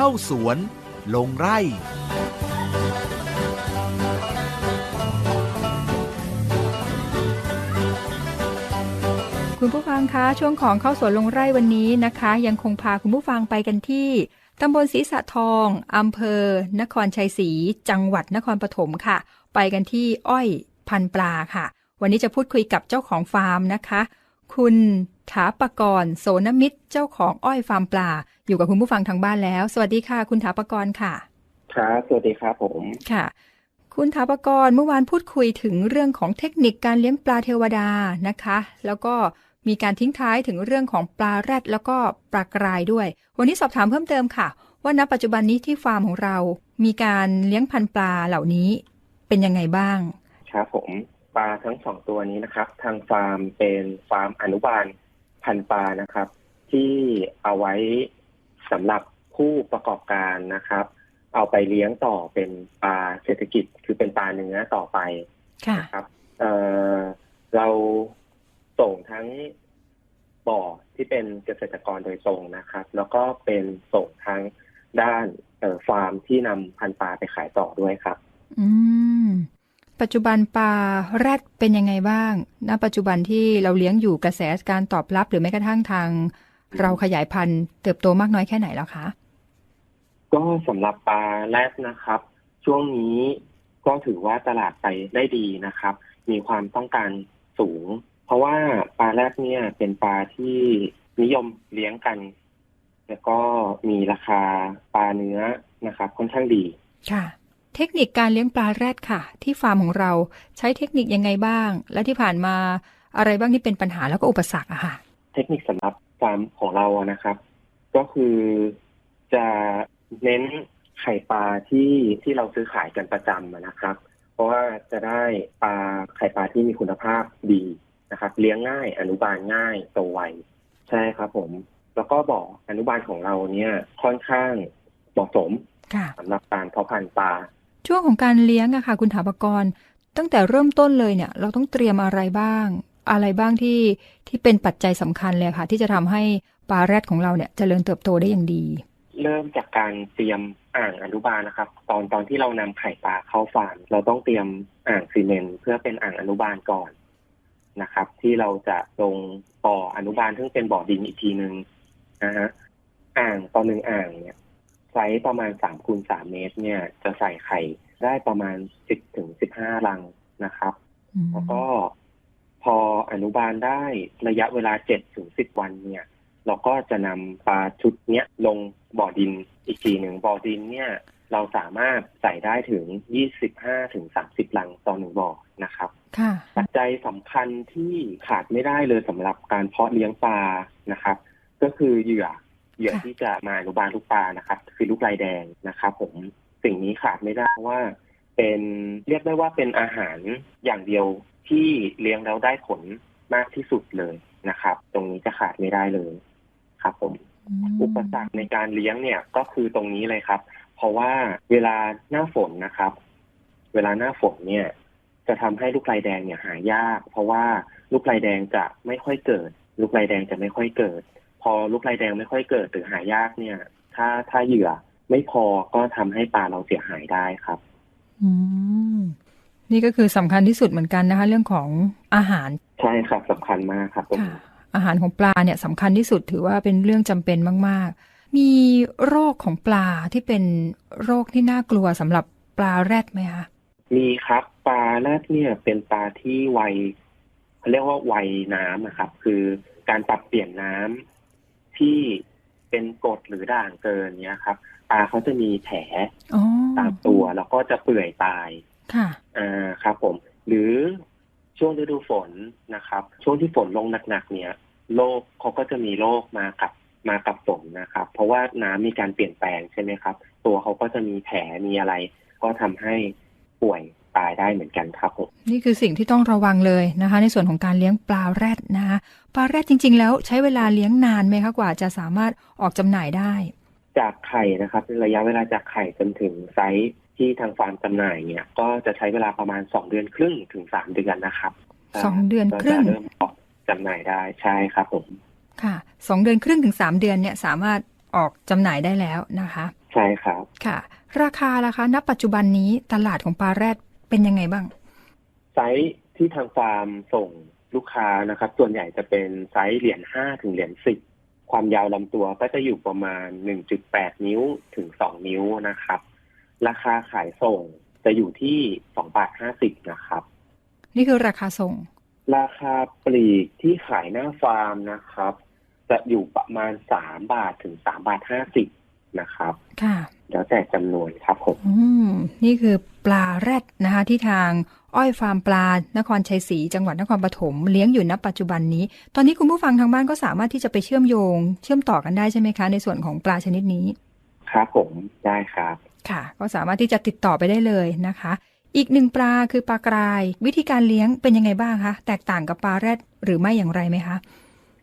เข้าสวน ลงไร่คุณผู้ฟังคะช่วงของเข้าสวนลงไร่วันนี้นะคะ ยังคงพาคุณผู้ฟังไปกันที่ตำบลศรีสะทองอำเภอ นครชัยศรีจังหวัดนครปฐมค่ะ ไปกันที่อ้อยพันปลาค่ะ วันนี้จะพูดคุยกับเจ้าของฟาร์มนะคะ คุณถาปกรณ์โสนมิตรเจ้าของอ้อยฟาร์มปลา อยู่กับคุณผู้ฟังทางบ้านแล้ว สวัสดีค่ะ คุณถาปกรณ์ค่ะ ครับสวัสดีครับผมค่ะ คุณถาปกรณ์เมื่อวานพูดคุยถึงเรื่องของเทคนิคการเลี้ยงปลาเทวดานะคะ แล้วก็มีการทิ้งท้ายถึงเรื่องของปลาแรดแล้วก็ปลากรายด้วย วันนี้สอบถามเพิ่มเติมค่ะ ว่าณปัจจุบันนี้ที่ฟาร์มของเรา มีการเลี้ยงพันธุ์ปลาเหล่านี้เป็นยังไงบ้าง ครับผม ปลาทั้งสองตัวนี้นะครับ ทางฟาร์มเป็นฟาร์มอนุบาลพันปลานะครับ ที่เอาไว้สำหรับผู้ประกอบการนะครับ เอาไปเลี้ยงต่อเป็นปลาเศรษฐกิจคือเป็นปลาเนื้อต่อไปค่ะนะครับเออเราส่งทั้งบ่อที่เป็นเกษตรกรโดยตรงนะครับ แล้วก็เป็นส่งทั้งด้านฟาร์มที่นำพันปลาไปขายต่อด้วยครับ อืม ปัจจุบันปลาแรดเป็นยังไงบ้าง ณ ปัจจุบันที่เราเลี้ยงอยู่กระแสการตอบรับหรือแม้กระทั่งทาง เราขยายพันธุ์เติบโตมากน้อยแค่ไหนแล้วคะ ก็สำหรับปลาแรดนะครับ ช่วงนี้ก็ถือว่าตลาดไปได้ดีนะครับ มีความต้องการสูง เพราะว่าปลาแรดเนี่ยเป็นปลาที่นิยมเลี้ยงกัน แล้วก็มีราคาปลาเนื้อนะครับ ค่อนข้างดีค่ะ เทคนิคการเลี้ยงปลาแรดค่ะ ที่ฟาร์มของเราใช้เทคนิคยังไงบ้าง และที่ผ่านมาอะไรบ้างที่เป็นปัญหาแล้วก็อุปสรรคอะค่ะ เทคนิคสำหรับฟาร์มของเราอะนะครับ ก็คือจะเน้นไข่ปลาที่ที่เราซื้อขายกันประจำอะนะครับ เพราะว่าจะได้ปลาไข่ปลาที่มีคุณภาพดีนะครับ เลี้ยงง่าย อนุบาลง่ายโตไวใช่ครับผม แล้วก็บ่ออนุบาลของเราเนี่ยค่อนข้างเหมาะสมค่ะสำหรับการเพาะพันธุ์ปลา ช่วงของการเลี้ยงอะค่ะคุณถาปกร ตั้งแต่เริ่มต้นเลยเนี่ยเราต้องเตรียมอะไรบ้าง อะไรบ้างที่ที่เป็นปัจจัยสำคัญเลยค่ะ ที่จะทำให้ปลาแรดของเราเนี่ยเจริญเติบโตได้อย่างดี เริ่มจากการเตรียมอ่างอนุบาลนะครับ ตอนตอนที่เรานำไข่ปลาเข้าฟาร์มเราต้องเตรียมอ่างซีเมนต์เพื่อเป็นอ่างอนุบาลก่อนนะครับ ที่เราจะลงบ่ออนุบาลซึ่งเป็นบ่อดินอีกทีหนึ่งนะฮะอ่างต่อหนึ่งอ่างเนี่ย ไซส์ประมาณสามคูณสามเมตร เนี่ย จะใส่ไข่ได้ประมาณสิบถึงสิบห้ารังนะครับ แล้วก็พออนุบาลได้ระยะเวลาเจ็ดถึงสิบวันเนี่ย เราก็จะนำปลาชุดเนี้ยลงบ่อดินอีกทีหนึ่งบ่อดินเนี่ย เราสามารถใส่ได้ถึงยี่สิบห้าถึงสามสิบลังต่อหนึ่งบ่อนะครับค่ะปัจจัยสำคัญที่ขาดไม่ได้เลยสำหรับการเพาะเลี้ยงปลานะครับ ก็คือเหยื่อ เหยื่อค่ะที่จะมาอนุบาลลูกปลานะครับ คือลูกลายแดงนะครับ ผมสิ่งนี้ขาดไม่ได้เพราะว่าเป็นเรียกได้ว่าเป็นอาหารอย่างเดียวที่เลี้ยงแล้วได้ผลมากที่สุดเลยนะครับ ตรงนี้จะขาดไม่ได้เลยครับ ผม อุปสรรคในการเลี้ยงเนี่ยก็คือตรงนี้เลยครับ เพราะว่าเวลาหน้าฝนนะครับ เวลาหน้าฝนเนี่ย จะทำให้ลูกลายแดงเนี่ยหายาก เพราะว่าลูกลายแดงจะไม่ค่อยเกิด ลูกลายแดงจะไม่ค่อยเกิดพ อลูกลายแดงไม่ค่อยเกิดหรือหายากเนี่ย ถ้าถ้าเหยื่อไม่พอก็ทำให้ปลาเราเสียหายได้ครับ อืมนี่ก็คือสำคัญที่สุดเหมือนกันนะคะ เรื่องของอาหารใช่ครับสำคัญมากครับตรงค่ะนี้อาหารของปลาเนี่ยสำคัญที่สุดถือว่าเป็นเรื่องจำเป็นมาก ๆ มีโรคของปลาที่เป็นโรคที่น่ากลัวสำหรับปลาแรดไหมคะมีครับปลาแรดเนี่ยเป็นปลาที่ไวเขาเรียกว่าไวน้ำนะครับ คือการปรับเปลี่ยนน้ำ ที่เป็นกรดหรือด่างเกินเนี่ยครับปลาเขาจะมีแผลอ๋อตามตัวแล้วก็จะเปื่อยตาย ค่ะอ่าครับผม หรือช่วงฤดูฝนนะครับ ช่วงที่ฝนลงหนักๆเนี่ยโรคเขาก็จะมีโรคมากับมากับฝนนะครับ เพราะว่าน้ำมีการเปลี่ยนแปลงใช่ไหมครับ ตัวเขาก็จะมีแผลมีอะไร ก็ทำให้ป่วย ตายได้เหมือนกันครับผมนี่คือสิ่งที่ต้องระวังเลยนะคะ ในส่วนของการเลี้ยงปลาแรดนะคะปลาแรดจริง ๆ แล้วใช้เวลาเลี้ยงนานไหมคะกว่าจะสามารถออกจำหน่ายได้ จากไข่นะครับระยะเวลาจากไข่จนถึงไซส์ที่ทางฟาร์มจำหน่ายเนี่ย ก็จะใช้เวลาประมาณสองเดือนครึ่งถึงสามเดือนนะครับสองเดือนครึ่งก็จะเริ่มออกจำหน่ายได้ใช่ครับผมค่ะสองเดือนครึ่งถึงสามเดือนเนี่ยสามารถออกจำหน่ายได้แล้วนะคะ ใช่ครับค่ะ ราคาล่ะคะ ณปัจจุบันนี้ตลาดของปลาแรด เป็นยังไงบ้าง ไซส์ที่ทางฟาร์มส่งลูกค้านะครับ ส่วนใหญ่จะเป็นไซส์เหรียญห้าถึงเหรียญสิบความยาวลำตัวก็จะอยู่ประมาณหนึ่งจุดแปดนิ้วถึงสองนิ้วนะครับ ราคาขายส่งจะอยู่ที่สองบาทห้าสิบนะครับ นี่คือราคาส่ง ราคาปลีกที่ขายหน้าฟาร์มนะครับ จะอยู่ประมาณสามบาทถึงสามบาทห้าสิบ นะครับ ค่ะ แล้วแต่จำนวนครับผมอืมนี่คือปลาแรดนะคะ ที่ทางอ้อยฟาร์มปลานครชัยศรีจังหวัดนครปฐมเลี้ยงอยู่ณปัจจุบันนี้ ตอนนี้คุณผู้ฟังทางบ้านก็สามารถที่จะไปเชื่อมโยง เชื่อมต่อกันได้ใช่ไหมคะ ในส่วนของปลาชนิดนี้ ครับผมได้ครับ ค่ะ ก็สามารถที่จะติดต่อไปได้เลยนะคะ อีกหนึ่งปลาคือปลากราย วิธีการเลี้ยงเป็นยังไงบ้างคะแตกต่างกับปลาแรดหรือไม่อย่างไรไหมคะ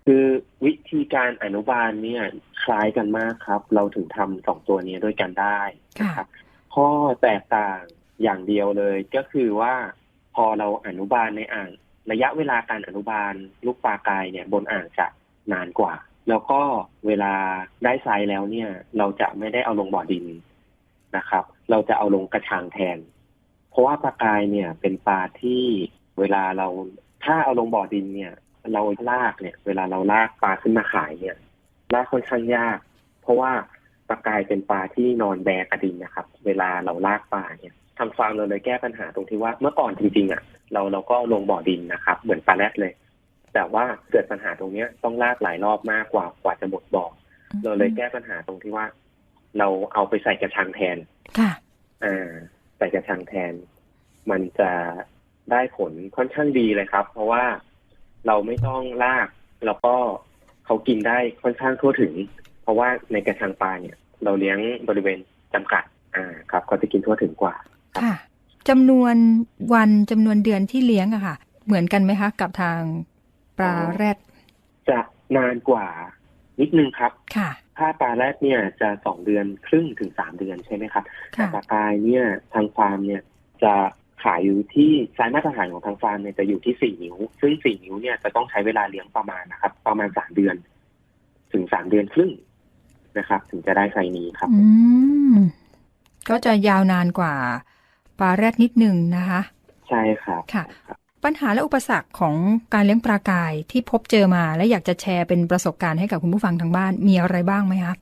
คือวิธีการอนุบาลเนี่ยคล้ายกันมากครับ เราถึงทำสองตัวนี้ด้วยกันได้นะครับข้อแตกต่างอย่างเดียวเลยก็คือว่าพอเราอนุบาลในอ่าง ระยะเวลาการอนุบาลลูกปลากายเนี่ย บนอ่างจะนานกว่า แล้วก็เวลาได้ไซส์แล้วเนี่ย เราจะไม่ได้เอาลงบ่อดินนะครับ เราจะเอาลงกระชังแทน เพราะว่าปลากายเนี่ยเป็นปลาที่เวลาเราถ้าเอาลงบ่อดินเนี่ย เราลากเนี่ย เวลาเราลากปลาขึ้นมาขายเนี่ยลากค่อนข้างยาก เพราะว่าปลากายเป็นปลาที่นอนแบกระดินนะครับ เวลาเราลากปลาเนี่ยทางฟาร์มเราเลยแก้ปัญหาตรงที่ว่าเมื่อก่อนจริงๆอะ เราเราก็ลงบ่อดินนะครับ เหมือนปลาแรดเลย แต่ว่าเกิดปัญหาตรงเนี้ยต้องลากหลายรอบมากกว่ากว่าจะหมดบ่อเราเลยแก้ปัญหาตรงที่ว่า เราเอาไปใส่กระชังแทนค่ะอ่าใส่กระชังแทน มันจะได้ผลค่อนข้างดีเลยครับ เพราะว่า เราไม่ต้องลาก แล้วก็เขากินได้ค่อนข้างทั่วถึง เพราะว่าในกระชังปลาเนี่ย เราเลี้ยงบริเวณจำกัด อ่าครับเขาจะกินทั่วถึงกว่าค่ะจำนวนวันจำนวนเดือนที่เลี้ยงอะค่ะ เหมือนกันไหมคะ กับทางปลาแรด จะนานกว่านิดนึงครับ ค่ะ ถ้าปลาแรดเนี่ยจะสองเดือนครึ่งถึงสามเดือนใช่ไหมครับแต่ค่ะปลากายเนี่ยทางฟาร์มเนี่ยจะ ขายอยู่ที่ไซส์มาตรฐานของทางฟาร์มเนี่ยจะอยู่ที่สี่นิ้ว ซึ่งสี่นิ้วเนี่ยจะต้องใช้เวลาเลี้ยงประมาณนะครับ ประมาณสามเดือน ถึงสามเดือนครึ่งนะครับ ถึงจะได้ไซส์นี้ครับ อืมก็จะยาวนานกว่าปลาแรดนิดหนึ่งนะคะ ใช่ครับค่ะ ปัญหาและอุปสรรคของการเลี้ยงปลากายที่พบเจอมาและอยากจะแชร์เป็นประสบการณ์ให้กับคุณผู้ฟังทางบ้านมีอะไรบ้างไหมคะ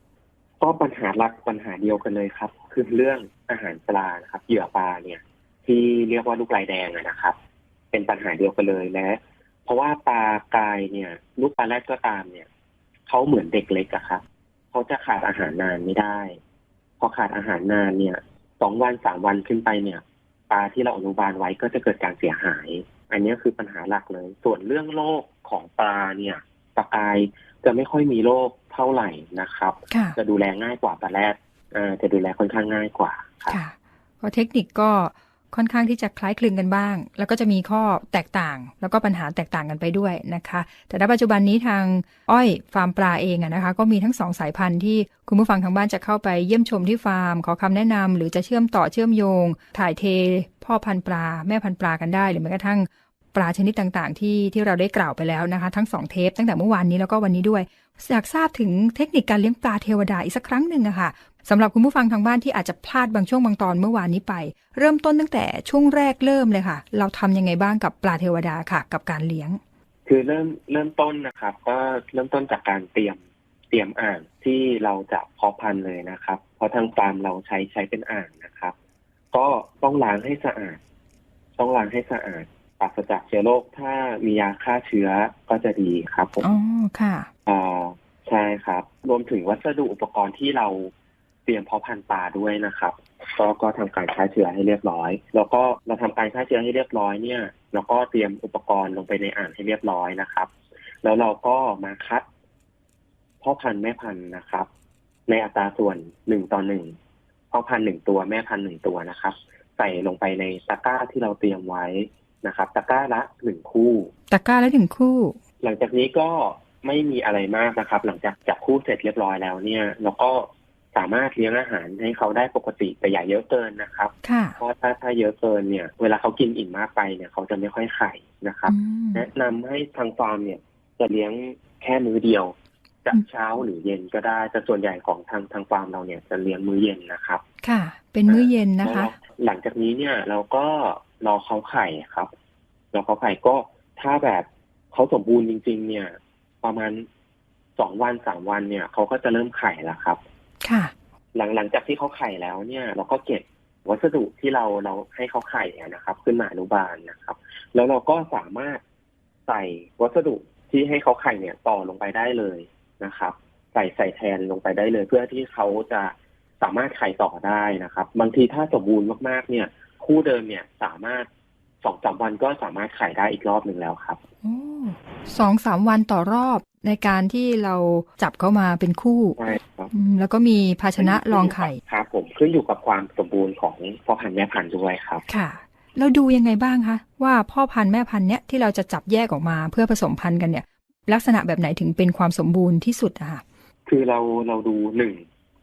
ก็ปัญหาหลักปัญหาเดียวกันเลยครับ คือเรื่องอาหารปลานะครับเหยื่อปลาเนี่ย ที่เรียกว่าลูกลายแดงอะนะครับ เป็นปัญหาเดียวกันเลยและเพราะว่าปลากายเนี่ย ลูกปลาแรดก็ตามเนี่ยเขาเหมือนเด็กเล็กอะครับเขาจะขาดอาหารนานไม่ได้ พอขาดอาหารนานเนี่ยสองวันสามวันขึ้นไปเนี่ย ปลาที่เราอนุบาลไว้ก็จะเกิดการเสียหาย อันนี้คือปัญหาหลักเลย ส่วนเรื่องโรคของปลาเนี่ยปลากายจะไม่ค่อยมีโรคเท่าไหร่นะครับค่ะจะดูแลง่ายกว่าปลาแรดเอ่อจะดูแลค่อนข้างง่ายกว่าครับค่ะก็เทคนิคก็ ค่อนข้างที่จะคล้ายคลึงกันบ้าง แล้วก็จะมีข้อแตกต่าง แล้วก็ปัญหาแตกต่างกันไปด้วยนะคะ แต่ณปัจจุบันนี้ทางอ้อยฟาร์มปลาเองนะคะ ก็มีทั้งสองสายพันธุ์ที่คุณผู้ฟังทางบ้านจะเข้าไปเยี่ยมชมที่ฟาร์ม ขอคำแนะนำหรือจะเชื่อมต่อเชื่อมโยง ถ่ายเท พ่อพันธุ์ปลา แม่พันธุ์ปลากันได้ หรือแม้กระทั่งปลาชนิดต่างๆ ที่ที่เราได้กล่าวไปแล้วนะคะ ทั้งสองเทปตั้งแต่เมื่อวานนี้แล้วก็วันนี้ด้วยอยากทราบถึงเทคนิคการเลี้ยงปลาเทวดาอีกสักครั้งหนึ่งอะค่ะ สำหรับคุณผู้ฟังทางบ้านที่อาจจะพลาดบางช่วงบางตอนเมื่อวานนี้ไป เริ่มต้นตั้งแต่ช่วงแรกเริ่มเลยค่ะ เราทำยังไงบ้างกับปลาเทวดาค่ะ กับการเลี้ยง คือเริ่มเริ่มต้นนะครับ ก็เริ่มต้นจากการเตรียมเตรียมอ่างที่เราจะเพาะพันธุ์เลยนะครับ เพราะทางฟาร์มเราใช้ใช้เป็นอ่างนะครับ ก็ต้องล้างให้สะอาด ต้องล้างให้สะอาดปราศจากเชื้อโรคถ้ามียาฆ่าเชื้อก็จะดีครับผมอ๋อค่ะอ่าใช่ครับ รวมถึงวัสดุอุปกรณ์ที่เรา เตรียมเพาะพันธุ์ปลาด้วยนะครับก็ก็ทำการฆ่าเชื้อให้เรียบร้อย แล้วก็เราทำการฆ่าเชื้อให้เรียบร้อยเนี่ยแล้วก็เตรียมอุปกรณ์ลงไปในอ่างให้เรียบร้อยนะครับ แล้วเราก็มาคัดพ่อพันธุ์แม่พันธุ์นะครับ ในอัตราส่วนหนึ่งต่อหนึ่งพ่อพันธุ์หนึ่งตัวแม่พันธุ์หนึ่งตัวนะครับ ใส่ลงไปในตะกร้าที่เราเตรียมไว้นะครับ ตะกร้าละหนึ่งคู่ตะกร้าแล้วหนึ่งคู่ หลังจากนี้ก็ไม่มีอะไรมากนะครับ หลังจากจับคู่เสร็จเรียบร้อยแล้วเนี่ยเราก็ สามารถเลี้ยงอาหารให้เขาได้ปกติแต่อย่าเยอะเกินนะครับค่ะเพราะถ้าถ้าเยอะเกินเนี่ย เวลาเขากินอิ่มมากไปเนี่ยเขาจะไม่ค่อยไข่นะครับอืมแนะนำให้ทางฟาร์มเนี่ย จะเลี้ยงแค่มื้อเดียวจะอืมเช้าหรือเย็นก็ได้แต่ส่วนใหญ่ของทางทางฟาร์มเราเนี่ยจะเลี้ยงมื้อเย็นนะครับ ค่ะ เป็นมื้อเย็นนะคะแล้วหลังจากนี้เนี่ยเราก็รอเขาไข่ครับรอเขาไข่ก็ถ้าแบบเขาสมบูรณ์จริง ๆ เนี่ย ประมาณสองวันสามวันเนี่ยเขาก็จะเริ่มไข่แล้วครับค่ะ หลังหลังจากที่เขาไข่แล้วเนี่ย เราก็เก็บวัสดุที่เราเราให้เขาไข่นะครับ ขึ้นมาอนุบาลนะครับ แล้วเราก็สามารถใส่วัสดุที่ให้เขาไข่เนี่ยต่อลงไปได้เลยนะครับ ใส่ใส่แทนลงไปได้เลย เพื่อที่เขาจะสามารถไข่ต่อได้นะครับ บางทีถ้าสมบูรณ์มากๆ เนี่ย คู่เดิมเนี่ยสามารถสองสามวันก็สามารถไข่ได้อีกรอบหนึ่งแล้วครับอสองสามวันต่อรอบ ในการที่เราจับเข้ามาเป็นคู่ใช่ครับอืมแล้วก็มีภาชนะรองไข่ครับผมขึ้นอยู่กับความสมบูรณ์ของพ่อพันธุ์แม่พันธุ์ด้วยครับค่ะ เราดูยังไงบ้างคะว่าพ่อพันธุ์แม่พันธุ์เนี้ยที่เราจะจับแยกออกมาเพื่อผสมพันธุ์กันเนี่ย ลักษณะแบบไหนถึงเป็นความสมบูรณ์ที่สุดอะค่ะคือเราเราดูหนึ่ง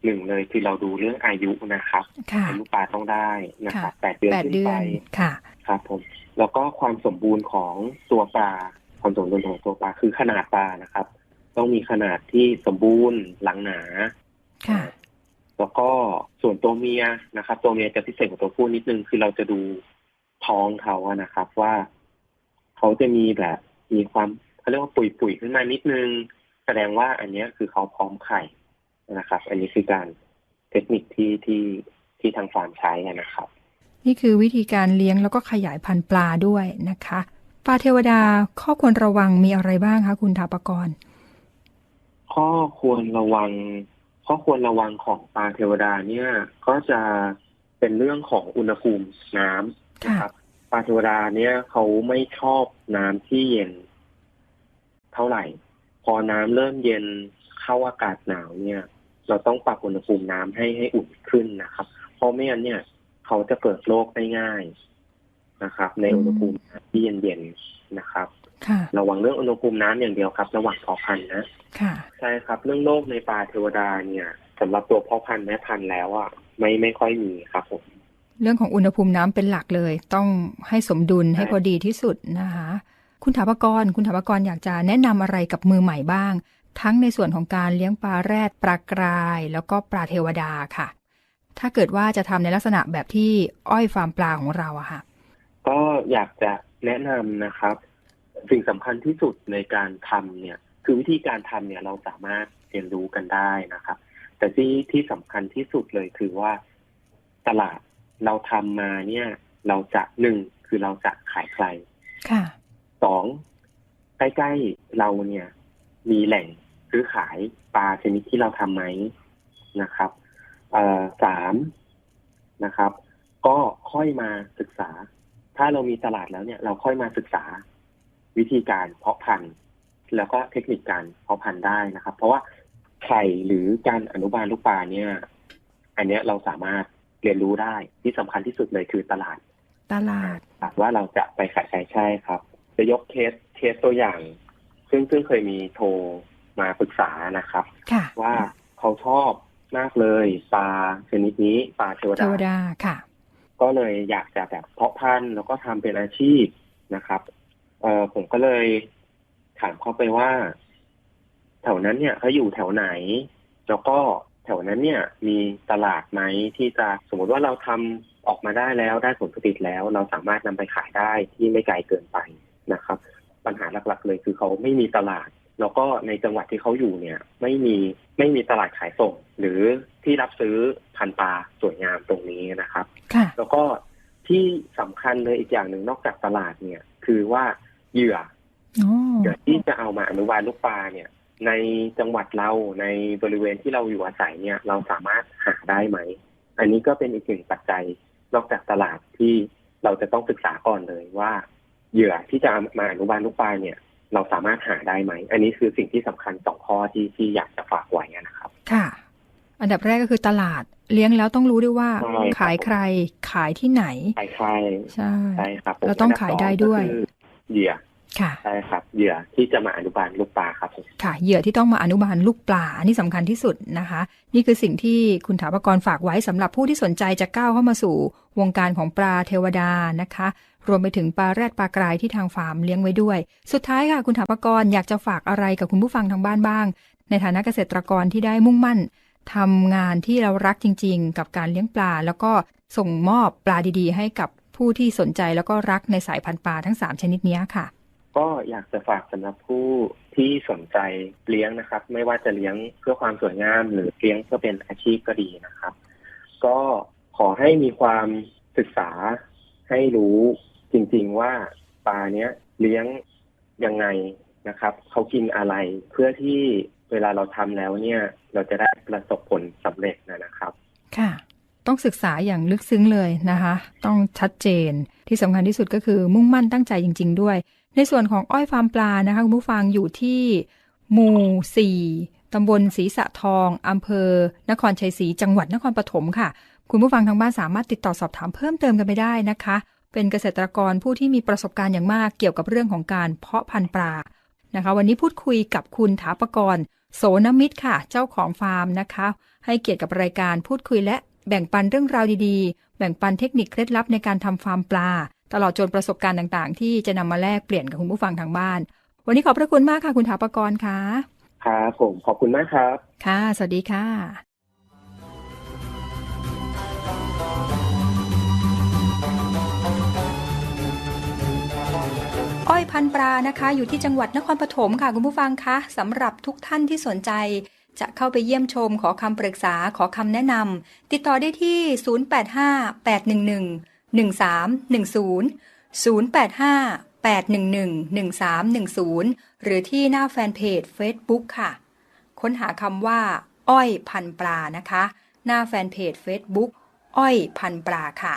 หนึ่งเลยคือเราดูเรื่องอายุนะครับค่ะอายุปลาต้องได้นะครับค่ะแปดเดือนแปดขึ้นเดือไปนค่ะ ครับผมแล้วก็ความสมบูรณ์ของตัวปลา ความสมบูรณ์ของตัวปลาคือขนาดปลานะครับ ต้องมีขนาดที่สมบูรณ์หลังหนาค่ะแล้วก็ส่วนตัวเมียนะครับ ตัวเมียจะพิเศษกว่าตัวผู้นิดนึงคือเราจะดูท้องเขาอะนะครับ ว่าเขาจะมีแบบมีความเขาเรียกว่าปุยๆขึ้นมานิดนึง แสดงว่าอันเนี้ยคือเขาพร้อมไข่นะครับ อันนี้คือการเทคนิคที่ที่ที่ทางฟาร์มใช้อะนะครับ นี่คือวิธีการเลี้ยงแล้วก็ขยายพันธุ์ปลาด้วยนะคะ ปลาเทวดาข้อควรระวังมีอะไรบ้างคะคุณถาปกรณ์ข้อควรระวัง ข้อควรระวังของปลาเทวดาเนี่ย ก็จะเป็นเรื่องของอุณหภูมิน้ำนะครับปลาเทวดาเนี่ยเขาไม่ชอบน้ำที่เย็น เท่าไหร่ พอน้ำเริ่มเย็นเข้าอากาศหนาวเนี่ย เราต้องปรับอุณหภูมิน้ำให้ให้อุ่นขึ้นนะครับ เพราะไม่งั้นเนี่ย เขาจะเกิดโรคได้ง่าย นะครับ ในอุณหภูมิที่เย็นๆนะครับค่ะระวังเรื่องอุณหภูมิน้ำอย่างเดียวครับ ระหว่างเพาะพันธุ์นะค่ะใช่ครับ เรื่องโรคในปลาเทวดาเนี่ยสำหรับตัวพ่อพันธุ์แม่พันธุ์แล้วอะไม่ไม่ค่อยมีครับผมเรื่องของอุณหภูมิน้ำเป็นหลักเลย ต้องให้สมดุลให้พอดีที่สุดนะคะ คุณถาปกรณ์คุณถาปกรณ์อยากจะแนะนำอะไรกับมือใหม่บ้าง ทั้งในส่วนของการเลี้ยงปลาแรดปลากราย แล้วก็ปลาเทวดาค่ะ ถ้าเกิดว่าจะทำในลักษณะแบบที่อ้อยฟาร์มปลาของเราอะค่ะก็ อยากจะแนะนำนะครับ สิ่งสำคัญที่สุดในการทำเนี่ย คือวิธีการทำเนี่ยเราสามารถเรียนรู้กันได้นะครับ แต่ที่ที่สำคัญที่สุดเลยคือว่าตลาดเราทำมาเนี่ย เราจะหนึ่งคือเราจะขายใครค่ะสองใกล้ๆเราเนี่ย มีแหล่งซื้อขายปลาชนิดที่เราทำไหมนะครับเอ่อสามนะครับ ก็ค่อยมาศึกษา ถ้าเรามีตลาดแล้วเนี่ย เราค่อยมาศึกษาวิธีการเพาะพันธุ์แล้วก็เทคนิคการเพาะพันธุ์ได้นะครับ เพราะว่าไข่หรือการอนุบาลลูกปลาเนี่ย อันเนี้ยเราสามารถเรียนรู้ได้ที่สำคัญที่สุดเลยคือตลาด ตลาดว่าเราจะไปขายใครใช่ครับ จะยกเคสเคสตัวอย่าง ซึ่งซึ่งเคยมีโทรมาปรึกษานะครับค่ะว่าเขาชอบมากเลยปลาชนิดนี้ปลาเทวเทดาวดาค่ะ ก็เลยอยากจะแบบเพาะพันธุ์แล้วก็ทำเป็นอาชีพนะครับเออผมก็เลยถามเขาไปว่า แถวนั้นเนี่ยเขาอยู่แถวไหน แล้วก็แถวนั้นเนี่ย มีตลาดไหมที่จะสมมติว่าเราทำออกมาได้แล้วได้ผลผลิตแล้ว เราสามารถนำไปขายได้ที่ไม่ไกลเกินไปนะครับ ปัญหาหลักๆเลยคือเขาไม่มีตลาด แล้วก็ในจังหวัดที่เขาอยู่เนี่ย ไม่มีไม่มีตลาดขายส่ง หรือที่รับซื้อพันธุ์ปลาสวยงามตรงนี้นะครับค่ะแล้วก็ที่สำคัญเลยอีกอย่างหนึ่งนอกจากตลาดเนี่ย คือว่าเหยื่ออ๋อเหยื่อที่จะเอามาอนุบาลลูกปลาเนี่ย ในจังหวัดเราในบริเวณที่เราอยู่อาศัยเนี่ย เราสามารถหาได้ไหม อันนี้ก็เป็นอีกหนึ่งปัจจัยนอกจากตลาดที่เราจะต้องศึกษาก่อนเลยว่าเหยื่อที่จะมาอนุบาลลูกปลาเนี่ย เราสามารถหาได้ไหม อันนี้คือสิ่งที่สำคัญสองข้อที่ที่อยากจะฝากไว้นะครับ ค่ะ อันดับแรกก็คือตลาดเลี้ยงแล้วต้องรู้ด้วยว่าใช่ครับขายใครขายที่ไหนใช่ใช่ใช่ใช่ครับผมเราต้องขายได้ด้วยอันดับสองก็คือเหยื่อค่ะใช่ครับเหยื่อที่จะมาอนุบาลลูกปลาครับผมค่ะเหยื่อที่ต้องมาอนุบาลลูกปลาอันนี้สำคัญที่สุดนะคะ นี่คือสิ่งที่คุณถาปกรฝากไว้สำหรับผู้ที่สนใจจะก้าวเข้ามาสู่วงการของปลาเทวดานะคะ รวมไปถึงปลาแรดปลากรายที่ทางฟาร์มเลี้ยงไว้ด้วย สุดท้ายค่ะคุณถาปกรอยากจะฝากอะไรกับคุณผู้ฟังทางบ้านบ้าง ในฐานะเกษตรกรที่ได้มุ่งมั่นทำงานที่เรารักจริง ๆ กับการเลี้ยงปลา แล้วก็ส่งมอบปลาดีๆ ให้กับผู้ที่สนใจแล้วก็รักในสายพันธุ์ปลาทั้ง 3 ชนิดนี้ค่ะ ก็อยากจะฝากสำหรับผู้ที่สนใจเลี้ยงนะครับ ไม่ว่าจะเลี้ยงเพื่อความสวยงาม หรือเลี้ยงเพื่อเป็นอาชีพก็ดีนะครับ ก็ขอให้มีความศึกษาให้รู้ จริงๆว่าปลาเนี้ยเลี้ยงยังไงนะครับ เขากินอะไรเพื่อที่เวลาเราทำแล้วเนี่ย เราจะได้ประสบผลสำเร็จนะครับ ค่ะ ต้องศึกษาอย่างลึกซึ้งเลยนะคะ ต้องชัดเจนที่สำคัญที่สุดก็คือมุ่งมั่นตั้งใจจริง ๆ ด้วย ในส่วนของอ้อยฟาร์มปลานะคะคุณผู้ฟังอยู่ที่หมู่4ตำบลศรีสะทองอำเภอ นครชัยศรีจังหวัดนครปฐมค่ะ คุณผู้ฟังทางบ้านสามารถติดต่อสอบถามเพิ่มเติมกันไปได้นะคะ เป็นเกษตรกรผู้ที่มีประสบการณ์อย่างมากเกี่ยวกับเรื่องของการเพาะพันธุ์ปลานะคะ วันนี้พูดคุยกับคุณถาปกรณ์โสนมิตรค่ะ เจ้าของฟาร์มนะคะ ให้เกียรติกับรายการพูดคุยและแบ่งปันเรื่องราวดีๆ แบ่งปันเทคนิคเคล็ดลับในการทำฟาร์มปลา ตลอดจนประสบการณ์ต่างๆ ที่จะนำมาแลกเปลี่ยนกับคุณผู้ฟังทางบ้าน วันนี้ขอบพระคุณมากค่ะ คุณถาปกรณ์ค่ะ ครับผมขอบคุณมากครับ ค่ะ สวัสดีค่ะ พันปลานะคะ อยู่ที่จังหวัดนครปฐมค่ะคุณผู้ฟังคะสำหรับทุกท่านที่สนใจ จะเข้าไปเยี่ยมชมขอคำปรึกษาขอคำแนะนำติดต่อได้ที่ 085 811 1310 085 811 1310 หรือที่หน้าแฟนเพจ Facebook ค่ะ ค้นหาคำว่า อ้อยพันปลานะคะ หน้าแฟนเพจ Facebook อ้อยพันปลาค่ะ